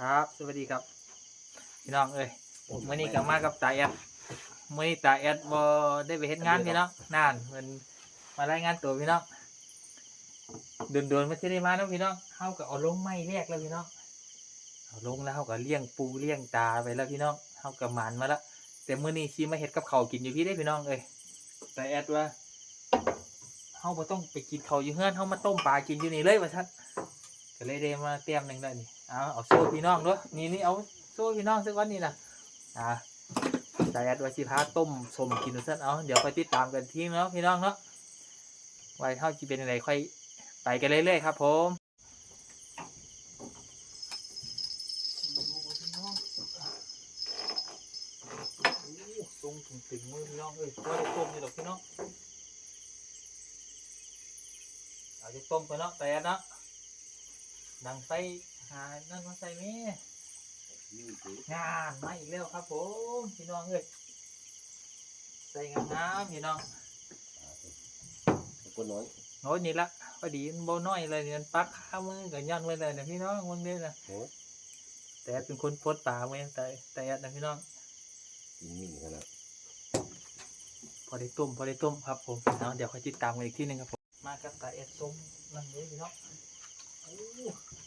ครับ สวัสดีครับ พี่น้องเอ้ยมื่อนี้ก็มากับตาแอดมื่อนี้ตาแอดบ่ได้ไปเฮ็ดงานพี่น้องนานเพิ่นมารายงานตัวพี่น้องโดนๆมันจะได้มาเนาะพี่น้องเฮาก็เอาลงไม้แรกแล้วพี่น้องเอาลงแล้วเฮาก็เลี้ยงปูเลี้ยงตาไปแล้วพี่น้องเฮาก็หมานมาแล้วแต่มื้อนี้สิมาเฮ็ดกับข้าวกินอยู่พี่ได้อพี่น้องเอ้ยตาแอดว่าเฮาบ่ต้องไปกินข้าวอยู่เฮือนเฮามาต้มปลากินอยู่นี่เลยว่าซั่นก็เลยได้มาเตรียมหนึ่งได้นี่ เอาเอาโซ่พี่น้องด้วยนี่นี่เอาโซ่พี่น้องสักวันนี่นะอ่าสายอัดไวชิพาต้มสมกินสั้นเอาเดี๋ยวไปติดตามกันทีเนาะพี่น้องเนาะไว้เท่าจีเป็นอะไรค่อยไปกันเรื่อยๆครับผมทรงถึงถึงมือพี่น้องเอ้ยว่าได้ต้มนี่หรอกพี่น้องเอาจะต้มไปเนาะแต่เนาะดังไฟ หานั่นมาใส่แม่งานมาอีกแล้วครับผมพี่น้องเอ้ยใส่งามๆพี่น้องคนน้อยโน้ยนี่ละพอดีมันโบน้อยเลยเนี่ยมันปักข้ามือกับยันไว้เลยนะพี่น้องมึงเด้อนะโอ้แต่เป็นคนโพดป่าเว้ยแต่แต่นะพี่น้องกินมิ่นขนาดพอได้ต้มพอได้ต้มครับผมเอาเดี๋ยวค่อยติดตามกันอีกทีหนึงครับผมมากับตาเอ็ดต้มนั่นเลยพี่น้องโอ้ถึง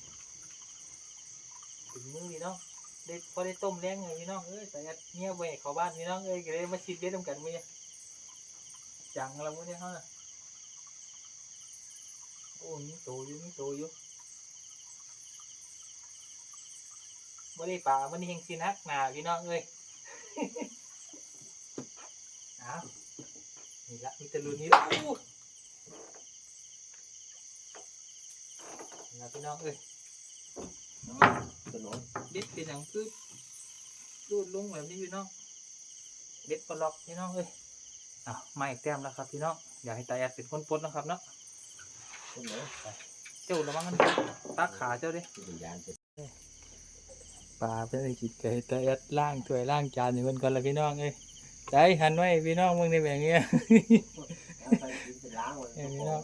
มือพี่น้องได้พอได้ต้มแรงเลยพี่น้องเอ้ยแต่เอ็ดเมียแหวกเขาบ้านพี่น้องเอ้ยก็เลยมาชิดเด็ดทำกันมือจังแล้วมื้อนี้เฮาน่ะโอ้มีโตอยู่มีโตอยู่บ่ได้ป่ามันนี่เฮงสินักหนาพี่น้องเอ้ยเอานี่ละมีแตะลุนนี้ละนะพี่น้องเอ้ย นน้อยเบ็ดเป็นอย่างคือรูดลงแบบนี้พี่น้องเบ็ดปลอกพี่น้องเอ้ยอะมาอีกแต้มแล้วครับพี่น้องอยากให้ตาแอดเป็นคนปลดนะครับเนาะคนน้อยเจ้าระวังกันตักขาเจ้าดิเป็นยานเป็นปลาเป็นไอ้จิตไก่ตาแอดล่างถ้วยล่างจานอยู่เพิ่นก่อนละพี่น้องเอ้ยใจหันไว้พี่น้องมึงในแบบเนี้ยเอาไปกินเป็นล้างมันเออพี่น้อง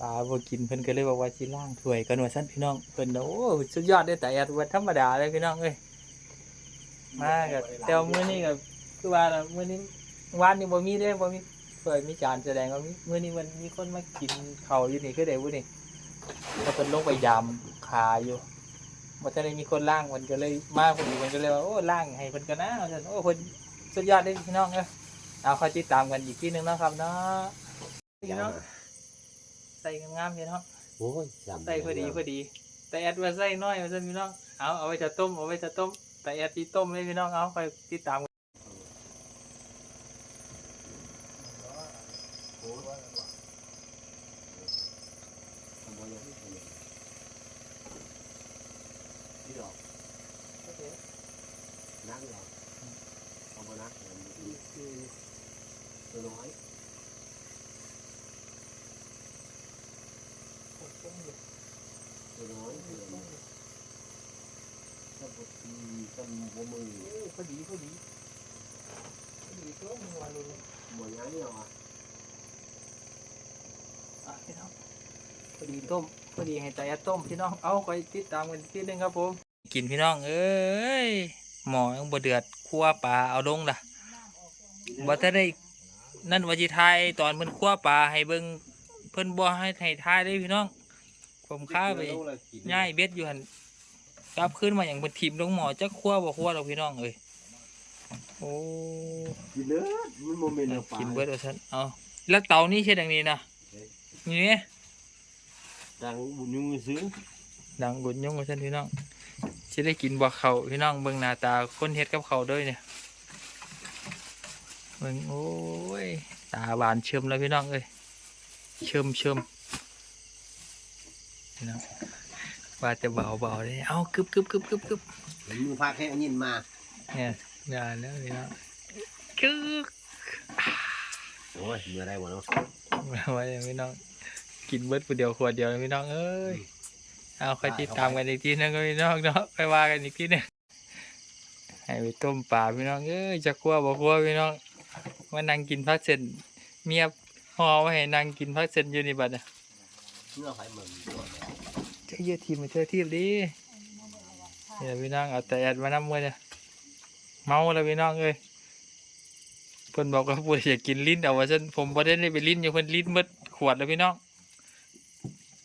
ปลาบ่กินเพิ่นก็เลยบอกว่าสิล่างถ้วยกันว่าซั่นพี่น้องเพิ่นนะโอ้สุดยอดเด้แต่แอดว่าธรรมดาเลยพี่น้องเอ้ยมาก็แต่ว่ามื้อนี้ก็คือว่ามื้อนี้วานนี้บ่มีเด้บ่มีถ้วยมีจานแสดงว่ามีมื้อนี้มันมีคนมากินข้าวอยู่นี่คือได้บ่นี่แล้วเพิ่นลงไปยามขาอยู่บ่ทันได้มีคนล่างมันก็เลยมาพอดีมันก็เลยว่าโอ้ล่างให้เพิ่นก็นะว่าซั่นโอ้เพิ่นสุดยอดเด้พี่น้องเอ้ยเอาคอยติดตามกันอีกทีนึงนะครับเนาะพี่น้อง ส่งามๆพี่น้องโอ้ยใส่พอดีพอดี แต่แอดว่าใส่น้อยมาซะพี่น้องเอาเอาไว้จะต้มเอาไว้จะต้ม แต่แอดที่ต้มเลยพี่น้องเอาไปติดตามกันที่ดอกนั่งหรอเอามานักตัวน้อยตัว น้อยถ้าปกติก็มือมือพอดีพอดีพอดีตัวมึงวันเลยหมดงานนี่หรออะพี่น้องพอดีต้มพอดีให้แต่แอดต้มพี่น้องเอาไปติดตามกันอีกทีหนึงครับผมกินพี่น้องเอ้ยหมอยังบ่เดือดคั่วปลาเอาลงล่ะบ่ทันได้นั่นว่าสิทายตอนเพิ่นคั่วปลาให้เบิ่งเพิ่นบ่ให้ให้ทายเลยพี่น้อง ผมค้าไปง่ายเบ็ดอยู่หันกลับขึ้นมาอย่างบนทีมลงหมอจะคั่วบ่คั่วเราพี่น้องเอ้ยโอ้กินเนื้อมันโมเมนต์กินเบิดเอาซั่นเอาแล้วเตานี่ใช่ดังนี้นะนี่ดังบุญยุ่งซื้อดังบุญยงเอาซั่นพี่น้องสิได้กินบ่เขาพี่น้องเบิ่งหน้าตาคนเฮ็ดกับเขาวเด้วยเนี่ยเบิ่งโอ้ยตาหวานเชิมแล้วพี่น้องเอ้ยเชิมเชิม พี่น้องว่าจะเบาเบาๆเลยเอากึบกึบกึบกึบกึบมือพาแค่ยินมาเนี่ยได้แล้วพี่น้องคือโอ้ยมือได้หมดเนาะไว้เลยพี่น้อง กินเบิดผู้เดียวขวดเดียวเลยพี่น้องเอ้ยเอาคอยติดตามกันอีกทีนึงก็พี่น้องเนาะไปว่ากันอีกทีนึงให้ไปต้มปลาพี่น้องเอ้ยจะคั่วบ่คั่วพี่น้องมานั่งกินพักเสร็จเมียห่อไว้ให้นั่งกินพักเสร็จอยู่นี่บัดเนี่ยเนื้อไผ่เหมือนตัวแดง เจะเยอะทีมมาเชื่อทีมดิเนี่ยพี่น้องเอาแต่แอดมานำมือเนี่ยเมาแล้วพี่น้องเอ้ยเพิ่นบอกว่าปวดอยากกินลิ้นเอาว่าฉันผมบ่ได้ได้ไปลิ้นอยู่เพิ่นลิ้นหมดขวดแล้วพี่น้อง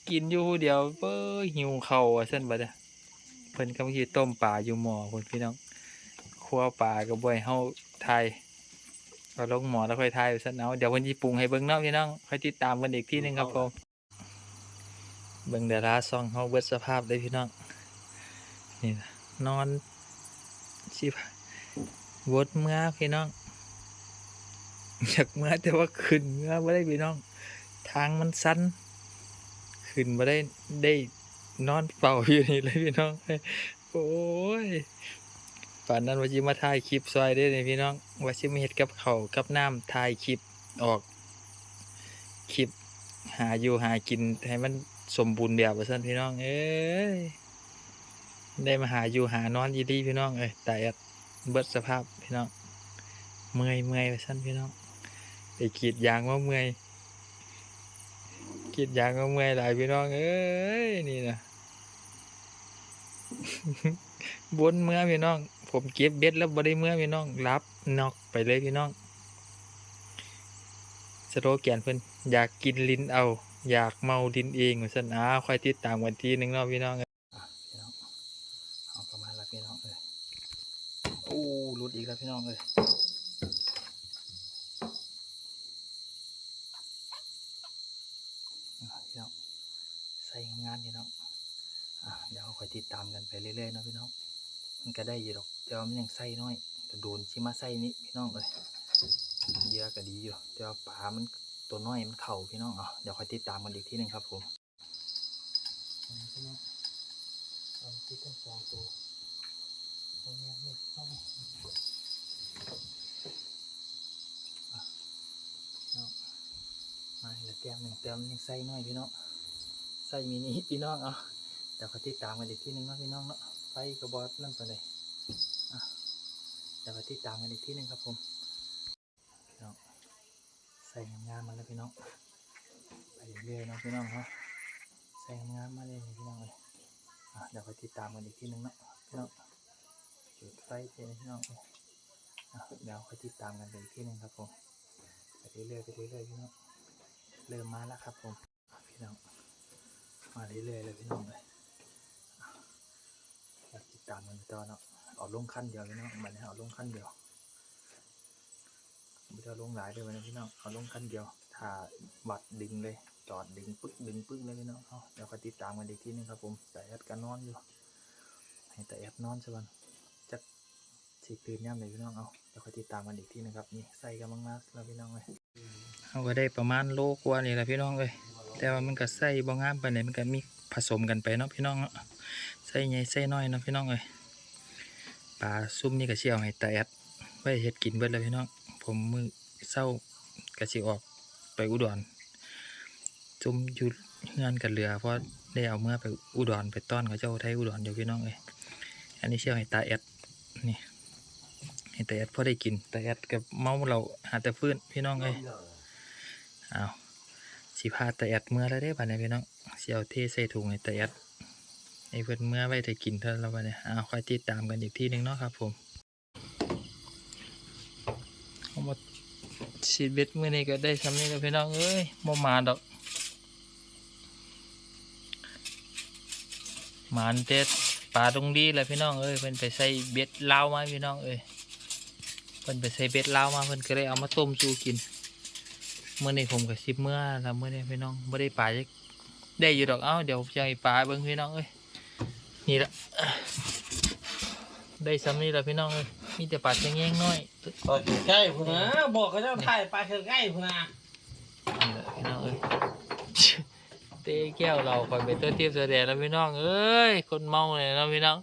กินอยู่ผู้เดียวเป้ยหิวเข่าวว่าฉันบัดเนี่ยเพิ่นกำลังสิต้มปลาอยู่หม้อเพิ่นพี่น้องคั่วปลาก็บ่ให้เฮาทายเอาลงหม้อแล้วค่อยทายว่าซั่นเอาเดี๋ยวเพิ่นสิปรุงให้เบิ่งเนาะพี่น้องค่อยติดตามกันอีกทีหนึงครับผม เบิ่งดาราซองเฮาเบิดสภาพเลยพี่น้อง นี่นอนชิบวดเมื่อพี่น้อง อยากเมื่อแต่ว่าขึ้นเมื่อไม่ได้พี่น้อง ทางมันสั้น ขึ้นมาได้ได้นอนเป่าอยู่นี่เลยพี่น้อง โอ้ยป่านนั้นว่าจิมาถ่ายคลิปซอยได้เลยพี่น้องว่าจิมาเฮ็ดกับเขากับน้ำถ่ายคลิปออกคลิปหาอยู่หากินให้มัน สมบูรณ์แบบว่าซั่นพี่น้อง เอ้ยได้มาหาอยู่หานอนยีดีพี่น้องเอ้ยแต่เบิดสภาพพี่น้องเมื่อยเมื่อยว่าซั่นพี่น้องไปกีดยางว่าเมื่อยกีดยางว่าเมื่อยหลายพี่น้องเอ้ยนี่นะบนเมื่อพี่น้อง ผมเก็บเบ็ดแล้วบ่ได้เมื่อพี่น้องรับนอกไปเลยพี่น้องสโลแกนเพิ่นอยากกินลิ้นเอา อยากเมาลิ้นเองว่าซั่นอ้าคอยติดตามวันที่หนึงเนาะพี่น้องเอ้ยพี่น้องเอาประมาณละพี่น้องเอ้ยโอ้หลุดอีกแล้วพี่น้องเอ้ยพี่น้องใส่งานพี่น้องอะเดี๋ยวคอยติดตามกันไปเรื่อยๆนะพี่น้อง มันก็ได้อยู่ดอกแต่ว่ามันยังใส่น้อยแต่โดนชิมาใส่นี่พี่น้องเอ้ยเยอะก็ดีอยู่แต่ว่าปลามัน ตัวน้อยมันเข่าพี่น้องอะเดี๋ยวคอยติดตามกันอีกทีหนึ่งครับผมพี่น้องเอาที่ทั้งสองตัวตัวนี้ไม่ต้องเนาะมาเหลือแต้มหนึ่งแต้มยังใส่น้อยพี่น้องใส่มินิพี่น้องเอาเดี๋ยวคอยติดตามกันอีกทีหนึ่งเนาะพี่น้องเนาะไฟกระบอกนั่นไปเลยเดี๋ยวคอยติดตามกันอีกทีหนึ่งครับผม งามๆมาแล้วพี่น้องไปเรื่อยๆนะพี่น้องเนาะใส่งามๆมาเลยพี่น้องเลยเดี๋ยวไปติดตามกันอีกทีหนึงเนาะพี่น้องจุดไฟเจพี่น้องเดี๋ยวไปติดตามกันไปอีกทีหนึงครับผมไปเรื่อยๆไปเรื่อยๆพี่น้องเริ่มมาแล้วครับผมพี่น้องมาเรื่อยๆเลยพี่น้องเลยติดตามกันต่อเนาะเอาลงขั้นเดียวพี่น้องมันให้เอาลงขั้นเดียว ไม่ได้ลงหลายเลยวันนี้พี่น้องเอาลงคันเดียวถ้าบัดดึงเลย จอดดึงปึ๊กดึงปึ๊กเลยพี่น้องเอาเดี๋ยวคอยติดตามกันอีกทีนึงครับผมแต่แอดก็นอนอยู่ ให้แต่แอดนอนสักวันจะสิตื่นย่ำเลยพี่น้องเอาเดี๋ยวคอยติดตามกันอีกทีนึงครับนี่ใส่กันมากๆแล้วพี่น้องเลยเอาก็ได้ประมาณโลกว่านี่แหละพี่น้องเลยแต่ว่ามันก็ใส่บ่งามไปไหนมันก็มีผสมกันไปเนาะพี่น้องเนาะใส่ใหญ่ใส่น้อยเนาะพี่น้องเลยปลาซุ่มนี่ก็เชี่ยวให้แต่แอดไว้เฮ็ดกินเบิดเลยพี่น้อง ผมมือเศร้ากระสิออกไปอุดรจุ่มอยู่งานกันเรือเพราะได้เอาเมื่อไปอุดรไปต้อนเขาเจ้าไทยอุดรอยู่พี่น้องเลยอันนี้เชื่อให้ตาแอดนี่ให้ตาแอดพอได้กินตาแอดกับเมาเราหาแต่ฟื้นพี่น้องเลยเอาสิพาตาแอดเมื่อแล้วได้ป่ะเนี่ยพี่น้องเสี่ยวเทใส่ถุงให้ตาแอดให้เพื่อนเมื่อไว้ได้กินเท่าแล้วป่ะเนี่ยเอาคอยติดตามกันอีกที่หนึ่งเนาะครับผม เอามาฉีดเบ็ดมือนี้ก็ได้ทำนี่แล้วพี่น้องเอ้ยบ่มาดอกหมานเต็ดปลาตรงดีแหละพี่น้องเอ้ยเพิ่นไปใส่เบ็ดเล้ามาพี่น้องเอ้ยเพิ่นไปใส่เบ็ดเล้ามาเพิ่นก็เลยเอามาต้มสู่กินเมื่อนี้ผมก็สิบเมื่อแล้วเมื่อนี้พี่น้องบ่ได้ปลาจักได้อยู่ดอกเอ้าเดี๋ยวจะให้ปลาเบิ่งพี่น้องเอ้ยนี่ละ ได้ซ้ำนี่ละพี่น้องเอ้ยมีแต่ปลาแง่งๆน้อยต่อใกล้พุ่นนะบอกเขาเจ้าถ่ายไปเธอใกล้พุ่นนะนี่แหละพี่น้องเอ้ยเต้แก้วเราคอยเป็นตัวเทียบแสดงแล้วพี่น้องเอ้ยคนเมาเลยนะพี่น้อง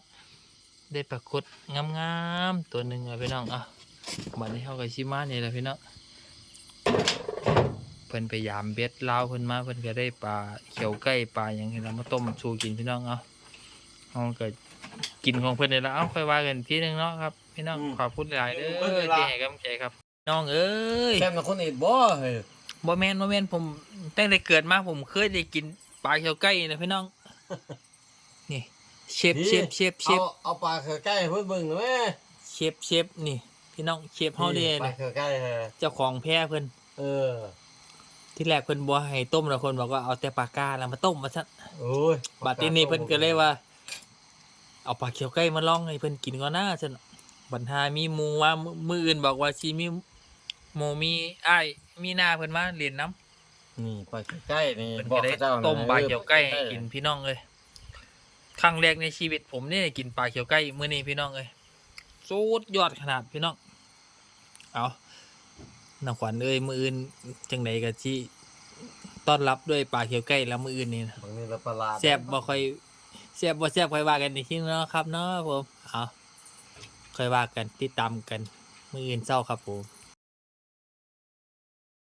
ได้ปลากดงามๆตัวหนึ่งอะพี่น้องอะบัดนี้เขากับชิมานี่แหละพี่น้องเพิ่นไปยามเบ็ดลาวเพิ่นมาเพิ่นก็ได้ปลาเขียวไก่ปลาอย่างนี้เรามาต้มสู่กินพี่น้องเอาเอาก็ กินของเพิ่นนี่ละเอาค่อยว่ากันทีหนึงเนาะครับพี่น้องขอบคุณหลายเด้อที่ให้กำลังใจครับ น้องเอ้ยแค่มาคนอื่นบ่เฮ้ยบ่แมนบ่แมนผมตั้งแต่เกิดมาผมเคยได้กินปลาเขียวไก่นะพี่น้อง นี่เชฟเชฟเชฟเชเอาฟเอาปลาเขือใกล้ให้เพิ่นเบิ่งหน่อยแม่เชฟเชฟนี่ พี่น้องเชฟเฮาเด้ปลานี่เขือใกล้เออเจ้าของแพร่เพิ่นเออที่แรกเพิ่นบ่ให้ต้มแล้วคนบอกว่าเอาแต่ปลากาแล้วมาต้มมาซะ โอ้ยบัดนี้นี่เพิ่นก็เลยว่า เอาปลาเขียวไก่มาลองให้เพิ่นกินก่อนนะซั่นบัดหามีหมู่ว่ามื้อมื้ออื่นบอกว่าสิมีหมู่มีอ้ายมีหน้าเพิ่นมาเรียนน้ำนี่ปลาเขือใกล้นี่เพิ่นบอก็กได้เขาเจ้านะต้มปลาเขียวไก่ออให้กินพี่น้องเลยครั้งแรกในชีวิตผมเนี่ยกินปลาเขียวไก่มื้อนี้พี่น้องเลยสุดยอดขนาดพี่น้อง เอาน้ำขวัญเอ้ยมื้ออื่นจังไดก็สิต้อนรับด้วยปลาเขียวไก่แล้วมื้ออื่นนี่นะ บางทีเราประหลาดแซ่บบ่ค่อย เสียบบ่แซ่บค่อยว่ากันอีกทีเนาะครับเนาะผมเอาค่อยว่ากันติดตามกัน มืออื่นเศร้าครับผม